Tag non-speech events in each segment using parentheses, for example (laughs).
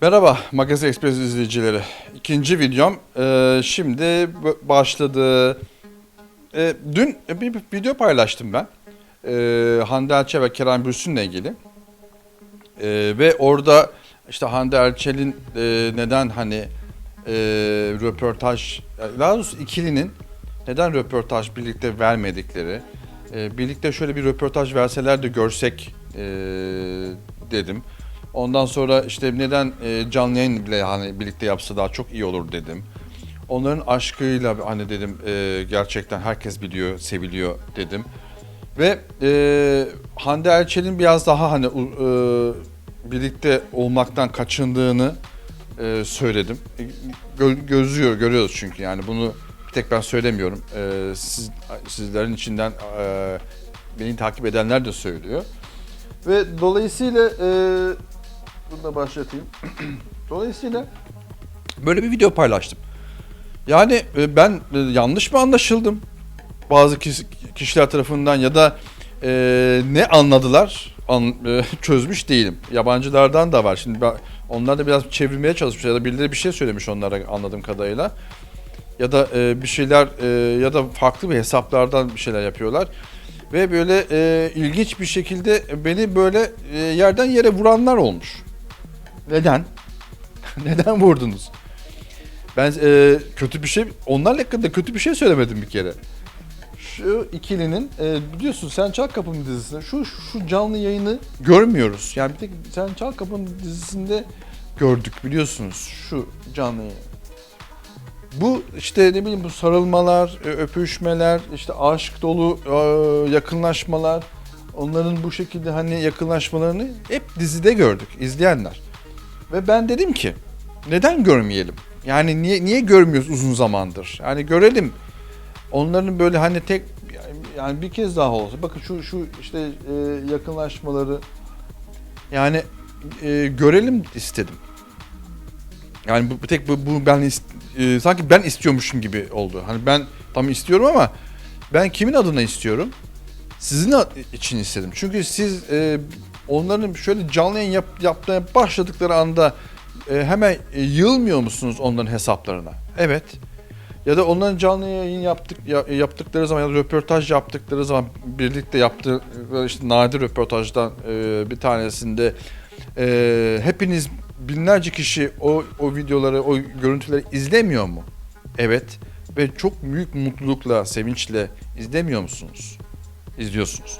Merhaba Magazin Express izleyicileri. İkinci videom Ee, şimdi başladı. Ee, dün bir, bir video paylaştım ben. Ee, Hande Erçel ve Kerem Bürsin'le ilgili. Ee, ve orada işte Hande Erçel'in e, neden hani e, röportaj, daha doğrusu ikilinin neden röportaj birlikte vermedikleri, e, birlikte şöyle bir röportaj verseler de görsek e, dedim. Ondan sonra işte neden e, canlı yayın bile hani birlikte yapsa daha çok iyi olur dedim. Onların aşkıyla hani dedim e, gerçekten herkes biliyor, seviliyor dedim. Ve e, Hande Erçel'in biraz daha hani e, birlikte olmaktan kaçındığını e, söyledim. E, gö- gözlüyor, görüyoruz çünkü yani bunu bir tek ben söylemiyorum. E, siz, sizlerin içinden e, beni takip edenler de söylüyor. Ve dolayısıyla e, bunu da başlatayım. (clears throat) dolayısıyla böyle bir video paylaştım. Yani e, ben e, yanlış mı anlaşıldım? Bazı kişi- kişiler tarafından ya da e, ne anladılar an, e, (laughs) çözmüş değilim. Yabancılardan da var. Şimdi ben, onlar da biraz çevirmeye çalışmış ya da birileri bir şey söylemiş onlara anladığım kadarıyla. Ya da e, bir şeyler e, ya da farklı bir hesaplardan bir şeyler yapıyorlar. Ve böyle e, ilginç bir şekilde beni böyle e, yerden yere vuranlar olmuş. Neden? (laughs) Neden vurdunuz? Ben e, kötü bir şey, onlarla hakkında kötü bir şey söylemedim bir kere. Şu ikilinin, e, biliyorsun Sen Çal Kapım dizisinde şu, şu canlı yayını görmüyoruz. Yani bir tek Sen Çal Kapım dizisinde gördük biliyorsunuz şu canlı yayını. Bu işte ne bileyim bu sarılmalar, e, öpüşmeler, işte aşk dolu e, yakınlaşmalar, onların bu şekilde hani yakınlaşmalarını hep dizide gördük izleyenler. Ve ben dedim ki neden görmeyelim? Yani niye niye görmüyoruz uzun zamandır? Yani görelim. Onların böyle hani tek yani bir kez daha olsa bakın şu şu işte e, yakınlaşmaları yani e, görelim istedim. Yani bu tek bu, bu ben e, sanki ben istiyormuşum gibi oldu. Hani ben tam istiyorum ama ben kimin adına istiyorum? Sizin için istedim. Çünkü siz e, onların şöyle canlı yayın yap, yapmaya başladıkları anda e, hemen e, yığılmıyor musunuz onların hesaplarına? Evet. Ya da onların canlı yayın yaptık ya- yaptıkları zaman ya da röportaj yaptıkları zaman birlikte yaptığı işte nadir röportajdan e, bir tanesinde e, hepiniz binlerce kişi o o videoları, o görüntüleri izlemiyor mu? Evet. Ve çok büyük mutlulukla, sevinçle izlemiyor musunuz? İzliyorsunuz.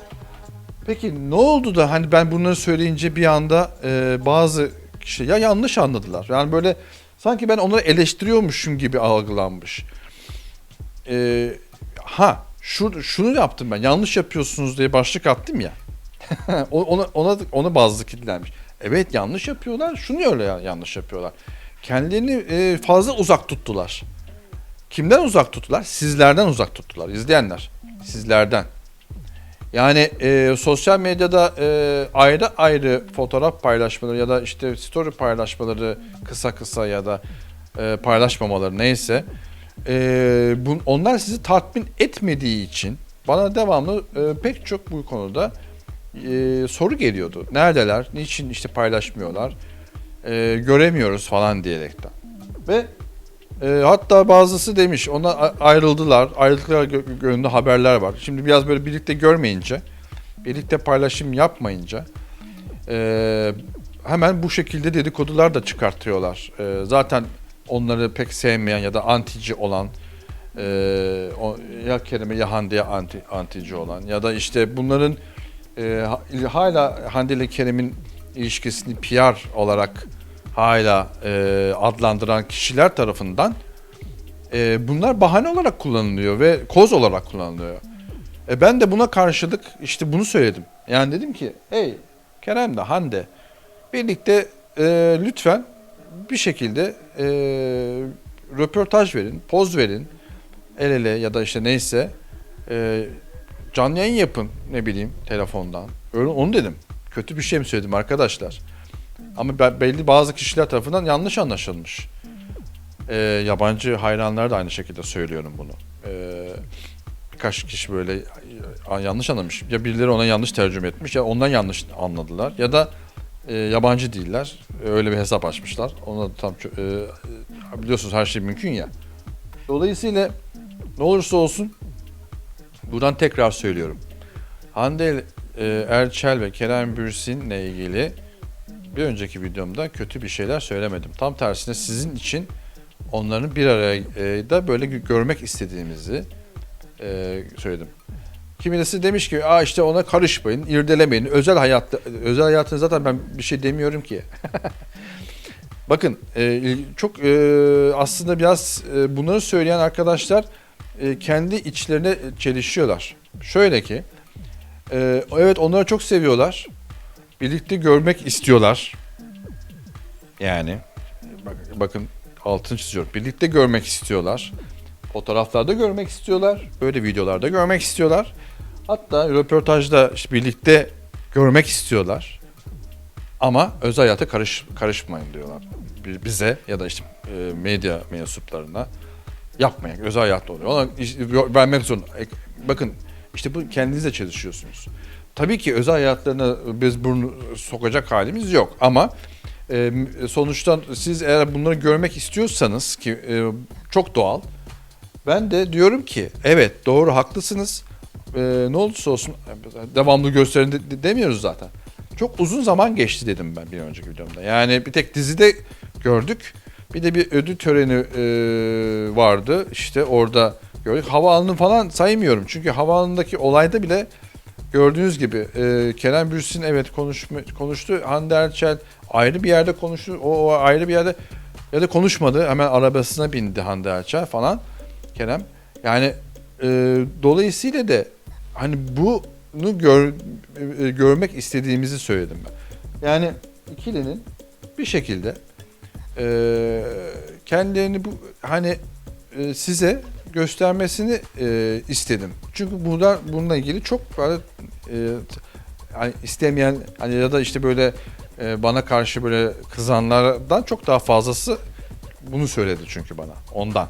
Peki ne oldu da hani ben bunları söyleyince bir anda e, bazı kişi ya yanlış anladılar. Yani böyle sanki ben onları eleştiriyormuşum gibi algılanmış. E, ha şu, şunu yaptım ben yanlış yapıyorsunuz diye başlık attım ya. (laughs) Ona, ona, ona bazı kitlenmiş. Evet yanlış yapıyorlar. Şunu öyle ya- yanlış yapıyorlar. Kendilerini e, fazla uzak tuttular. Kimden uzak tuttular? Sizlerden uzak tuttular. izleyenler. Sizlerden. Yani e, sosyal medyada e, ayrı ayrı fotoğraf paylaşmaları ya da işte story paylaşmaları kısa kısa ya da e, paylaşmamaları neyse e, bun, onlar sizi tatmin etmediği için bana devamlı e, pek çok bu konuda e, soru geliyordu. Neredeler? Niçin işte paylaşmıyorlar? E, göremiyoruz falan diyerekten. Ve e, hatta bazısı demiş ona ayrıldılar. Ayrıldıkları gö- yönünde haberler var. Şimdi biraz böyle birlikte görmeyince, birlikte paylaşım yapmayınca e, hemen bu şekilde dedikodular da çıkartıyorlar. E, zaten onları pek sevmeyen ya da antici olan e, o, ya Kerem'e ya Hande'ye anti, antici olan ya da işte bunların e, ha- hala Hande ile Kerem'in ilişkisini PR olarak hala e, adlandıran kişiler tarafından e, bunlar bahane olarak kullanılıyor ve koz olarak kullanılıyor. E, ben de buna karşılık işte bunu söyledim. Yani dedim ki hey Kerem de Hande birlikte e, lütfen bir şekilde e, röportaj verin, poz verin el ele ya da işte neyse e, canlı yayın yapın ne bileyim telefondan. Öyle onu dedim. Kötü bir şey mi söyledim arkadaşlar? Ama be- belli bazı kişiler tarafından yanlış anlaşılmış. Ee, yabancı hayranlar da aynı şekilde söylüyorum bunu. Ee, birkaç kişi böyle e, yanlış anlamış. Ya birileri ona yanlış tercüme etmiş ya ondan yanlış anladılar. Ya da E, yabancı değiller. E, öyle bir hesap açmışlar. Ona tam e, biliyorsunuz her şey mümkün ya. Dolayısıyla ne olursa olsun buradan tekrar söylüyorum. Hande e, Erçel ve Kerem Bürsin'le ilgili bir önceki videomda kötü bir şeyler söylemedim. Tam tersine sizin için onların bir araya e, da böyle gö- görmek istediğimizi e, söyledim. Kimisi demiş ki Aa işte ona karışmayın, irdelemeyin. Özel hayatta özel hayatını zaten ben bir şey demiyorum ki. (laughs) Bakın e, çok aslında biraz bunları söyleyen arkadaşlar kendi içlerine çelişiyorlar. Şöyle ki evet onları çok seviyorlar. Birlikte görmek istiyorlar. Yani bak, bakın altını çiziyorum. Birlikte görmek istiyorlar. Fotoğraflarda görmek istiyorlar. Böyle videolarda görmek istiyorlar. Hatta röportajda işte birlikte görmek istiyorlar. Ama özel hayata karış, karışmayın diyorlar. Bi- Bize ya da işte e, medya mensuplarına yapmayın. Özel hayatta oluyor. Ona vermek zorunda. Bakın işte bu kendinizle çalışıyorsunuz. Tabii ki özel hayatlarına biz burnu sokacak halimiz yok ama e, sonuçta siz eğer bunları görmek istiyorsanız ki e, çok doğal. Ben de diyorum ki evet doğru haklısınız. E, ne olursa olsun devamlı gösterin de- de- demiyoruz zaten. Çok uzun zaman geçti dedim ben bir önceki videomda. Yani bir tek dizide gördük. Bir de bir ödül töreni e, vardı. İşte orada gördük. Havaalanını falan saymıyorum. Çünkü havaalanındaki olayda bile gördüğünüz gibi e, Kerem Bürsin evet konuşma, konuştu. Hande Erçel ayrı bir yerde konuştu. O, o ayrı bir yerde ya da konuşmadı. Hemen arabasına bindi Hande Erçel falan. Kerem. Yani e, dolayısıyla da hani bunu gör, e, görmek istediğimizi söyledim ben. Yani ikilinin bir şekilde e, kendilerini bu hani e, size göstermesini e, istedim. Çünkü burada bununla ilgili çok böyle e, hani istemeyen hani ya da işte böyle e, bana karşı böyle kızanlardan çok daha fazlası bunu söyledi çünkü bana ondan.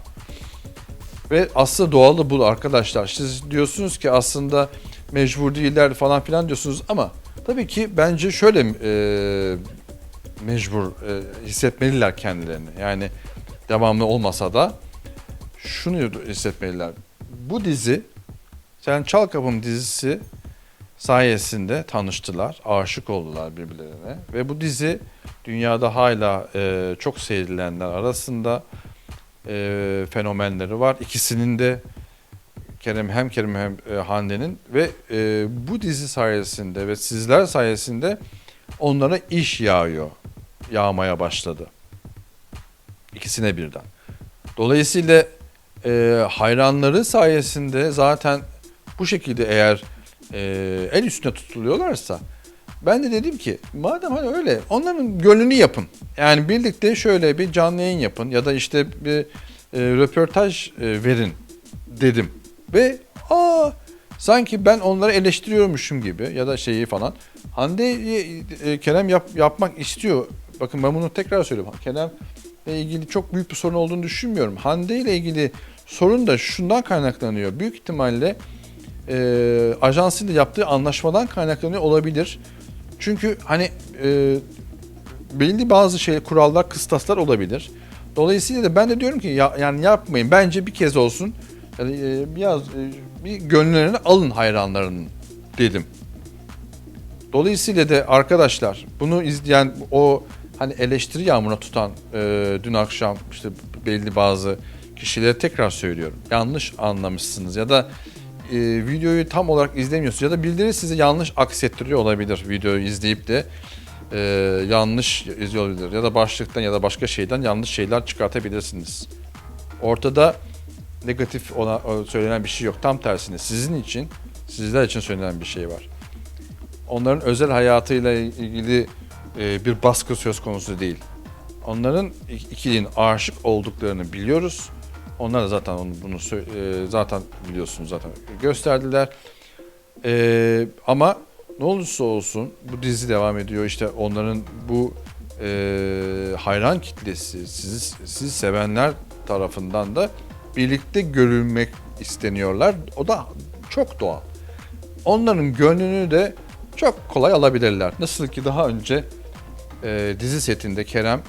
Ve aslında doğalı bu arkadaşlar. Siz diyorsunuz ki aslında mecbur değiller falan filan diyorsunuz ama tabii ki bence şöyle e, mecbur e, hissetmeliler kendilerini. Yani devamlı olmasa da şunu hissetmeliler. Bu dizi Sen Çal Kapım dizisi sayesinde tanıştılar, aşık oldular birbirlerine ve bu dizi dünyada hala e, çok sevilenler arasında e, fenomenleri var. İkisinin de Kerem hem Kerem hem e, Hande'nin ve e, bu dizi sayesinde ve sizler sayesinde onlara iş yağıyor, yağmaya başladı. İkisine birden. Dolayısıyla e, hayranları sayesinde zaten bu şekilde eğer e, el üstüne tutuluyorlarsa ben de dedim ki madem hani öyle onların gönlünü yapın. Yani birlikte şöyle bir canlı yayın yapın ya da işte bir e, röportaj e, verin dedim. Ve aa sanki ben onları eleştiriyormuşum gibi ya da şeyi falan. Hande e, Kerem yap, yapmak istiyor. Bakın ben bunu tekrar söylüyorum. Kerem ile ilgili çok büyük bir sorun olduğunu düşünmüyorum. Hande ile ilgili sorun da şundan kaynaklanıyor. Büyük ihtimalle e, ajansıyla yaptığı anlaşmadan kaynaklanıyor olabilir. Çünkü hani e, belli bazı şey kurallar, kıstaslar olabilir. Dolayısıyla da ben de diyorum ki ya, yani yapmayın. Bence bir kez olsun yani e, biraz e, bir gönüllerini alın hayranlarının dedim. Dolayısıyla da arkadaşlar bunu izleyen o hani eleştiri yağmuruna tutan e, dün akşam işte belli bazı kişilere tekrar söylüyorum. Yanlış anlamışsınız ya da e, videoyu tam olarak izlemiyorsunuz ya da bildiri sizi yanlış aksettiriyor olabilir videoyu izleyip de e, yanlış izliyor olabilir ya da başlıktan ya da başka şeyden yanlış şeyler çıkartabilirsiniz. Ortada negatif ona o söylenen bir şey yok. Tam tersine sizin için, sizler için söylenen bir şey var. Onların özel hayatıyla ilgili e, bir baskı söz konusu değil. Onların ik- ikilinin aşık olduklarını biliyoruz. Onlar da zaten bunu e, zaten biliyorsunuz zaten gösterdiler. E, ama ne olursa olsun bu dizi devam ediyor. İşte onların bu hayran kitlesi, sizi, sizi sevenler tarafından da birlikte görülmek isteniyorlar. O da çok doğal. Onların gönlünü de çok kolay alabilirler. Nasıl ki daha önce e, dizi setinde Kerem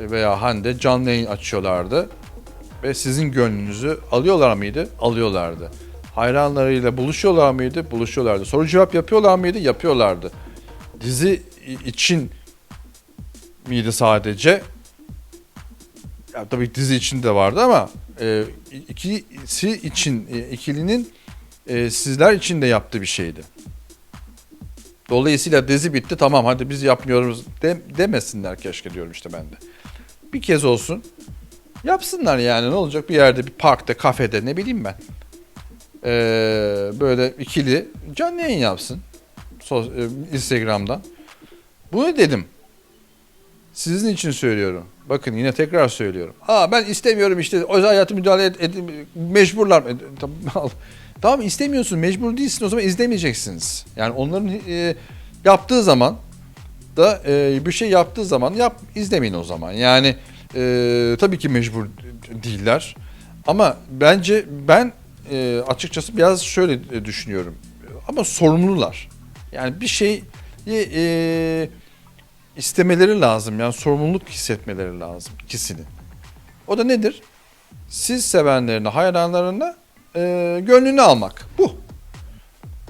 veya Hande canlı yayın açıyorlardı. Ve sizin gönlünüzü alıyorlar mıydı? Alıyorlardı. Hayranlarıyla buluşuyorlar mıydı? Buluşuyorlardı. Soru cevap yapıyorlar mıydı? Yapıyorlardı. Dizi için miydi sadece? Ya tabii dizi için de vardı ama e, ikisi için e, ikilinin e, sizler için de yaptığı bir şeydi. Dolayısıyla dizi bitti tamam hadi biz yapmıyoruz de, demesinler keşke diyorum işte ben de. Bir kez olsun yapsınlar yani ne olacak bir yerde bir parkta kafede ne bileyim ben. Ee, böyle ikili canlı yayın yapsın. E, Instagram'dan. Bunu dedim. Sizin için söylüyorum. Bakın yine tekrar söylüyorum. Aa ben istemiyorum işte özel hayatı müdahale et, et- mecburlar. E, (laughs) tamam, istemiyorsun mecbur değilsin o zaman izlemeyeceksiniz. Yani onların e, yaptığı zaman da e, bir şey yaptığı zaman yap izlemeyin o zaman. Yani e, tabii ki mecbur değiller. Ama bence ben e, açıkçası biraz şöyle e, düşünüyorum. Ama sorumlular. Yani bir şey e, istemeleri lazım. Yani sorumluluk hissetmeleri lazım ikisinin. O da nedir? Siz sevenlerine, hayranlarına e, gönlünü almak. Bu.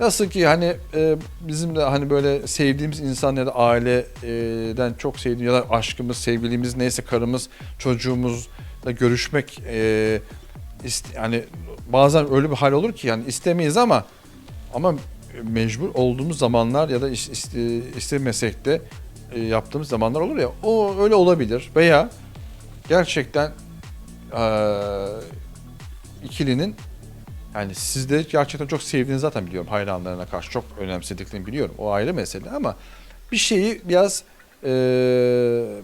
Nasıl ki hani e, bizim de hani böyle sevdiğimiz insan ya da aileden çok sevdiğimiz ya da aşkımız, sevgilimiz neyse karımız, çocuğumuzla görüşmek e, ist- yani bazen öyle bir hal olur ki yani istemeyiz ama ama mecbur olduğumuz zamanlar ya da is- is- istemesek de yaptığımız zamanlar olur ya o öyle olabilir veya gerçekten e, ikilinin yani sizde gerçekten çok sevdiğini zaten biliyorum hayranlarına karşı çok önemsediklerini biliyorum o ayrı mesele ama bir şeyi biraz e,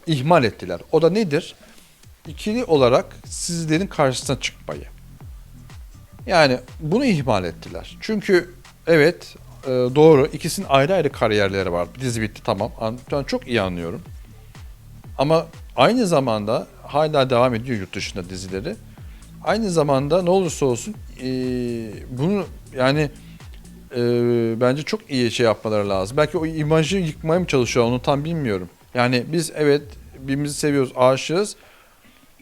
ihmal ettiler. O da nedir? İkili olarak sizlerin karşısına çıkmayı. Yani bunu ihmal ettiler. Çünkü evet e, doğru ikisinin ayrı ayrı kariyerleri var dizi bitti tamam ben çok iyi anlıyorum ama aynı zamanda hala devam ediyor yurt dışında dizileri. Aynı zamanda ne olursa olsun e, bunu yani e, bence çok iyi şey yapmaları lazım. Belki o imajı yıkmaya mı çalışıyor onu tam bilmiyorum. Yani biz evet birbirimizi seviyoruz, aşığız.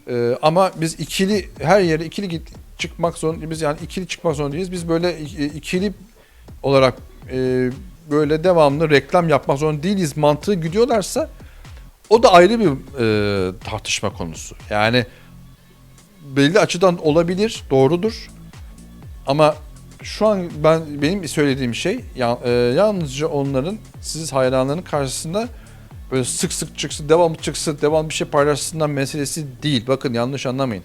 E, ama biz ikili her yere ikili git çıkmak zorunda biz yani ikili çıkmak zorundayız. Biz böyle ikili olarak e, böyle devamlı reklam yapmak zorunda değiliz mantığı gidiyorlarsa o da ayrı bir e, tartışma konusu. Yani belli açıdan olabilir, doğrudur. Ama şu an ben benim söylediğim şey e, yalnızca onların siz hayranların karşısında böyle sık sık çıksın, devamlı çıksın, devamlı bir şey paylaşsınlar meselesi değil. Bakın yanlış anlamayın.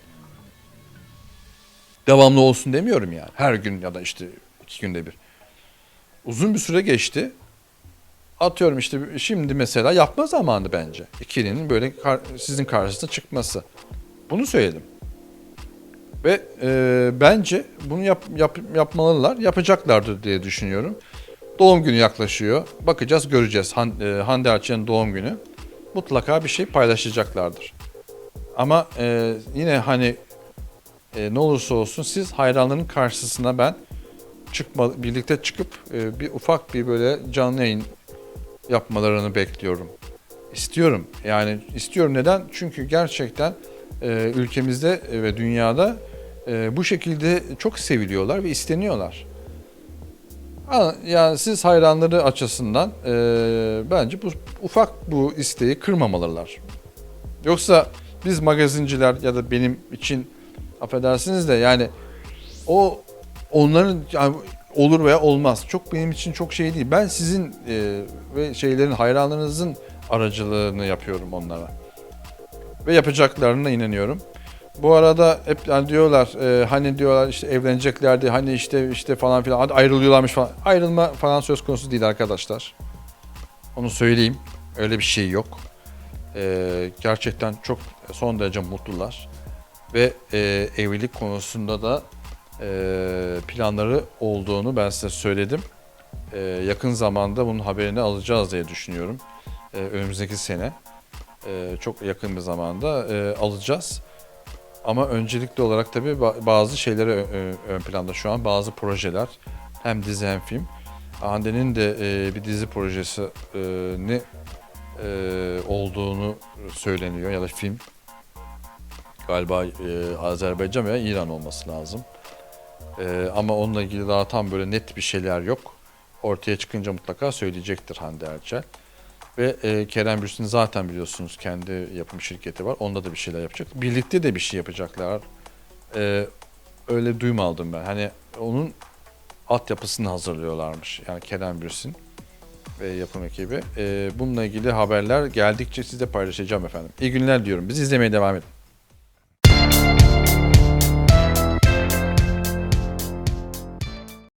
Devamlı olsun demiyorum yani. Her gün ya da işte iki günde bir. Uzun bir süre geçti. Atıyorum işte şimdi mesela yapma zamanı bence. İkilinin böyle kar- sizin karşısına çıkması. Bunu söyledim. Ve e, bence bunu yap, yap, yapmalılar, yapacaklardır diye düşünüyorum. Doğum günü yaklaşıyor. Bakacağız, göreceğiz. Han, e, Hande Erçel'in doğum günü. Mutlaka bir şey paylaşacaklardır. Ama e, yine hani e, ne olursa olsun siz hayranların karşısına ben çıkma birlikte çıkıp e, bir ufak bir böyle canlı yayın yapmalarını bekliyorum. İstiyorum. Yani istiyorum neden? Çünkü gerçekten e, ülkemizde ve dünyada e, bu şekilde çok seviliyorlar ve isteniyorlar. Yani siz hayranları açısından e, bence bu ufak bu isteği kırmamalılar. Yoksa biz magazinciler ya da benim için affedersiniz de yani o onların olur veya olmaz. Çok benim için çok şey değil. Ben sizin e, ve şeylerin hayranlarınızın aracılığını yapıyorum onlara. Ve yapacaklarına inanıyorum. Bu arada hep yani diyorlar e, hani diyorlar işte evleneceklerdi hani işte işte falan filan hadi ayrılıyorlarmış falan. Ayrılma falan söz konusu değil arkadaşlar. Onu söyleyeyim. Öyle bir şey yok. E, gerçekten çok son derece mutlular. Ve e, evlilik konusunda da planları olduğunu ben size söyledim. E, yakın zamanda bunun haberini alacağız diye düşünüyorum. E, önümüzdeki sene e, çok yakın bir zamanda e, alacağız. Ama öncelikli olarak tabii ba- bazı ö- ön planda şu an bazı projeler hem dizi hem film. Hande'nin de e, bir dizi projesini e, olduğunu söyleniyor ya da film. Galiba e, Azerbaycan veya İran olması lazım. E, ama onunla ilgili daha tam böyle net bir şeyler yok. Ortaya çıkınca mutlaka söyleyecektir Hande Erçel. Ve e, Kerem Bürsin zaten biliyorsunuz kendi yapım şirketi var. Onda da bir şeyler yapacak. Birlikte de bir şey yapacaklar. E, öyle duyum aldım ben. Hani onun altyapısını hazırlıyorlarmış. Yani Kerem Bürsin ve yapım ekibi. E, bununla ilgili haberler geldikçe size paylaşacağım efendim. İyi günler diyorum. Bizi izlemeye devam edin.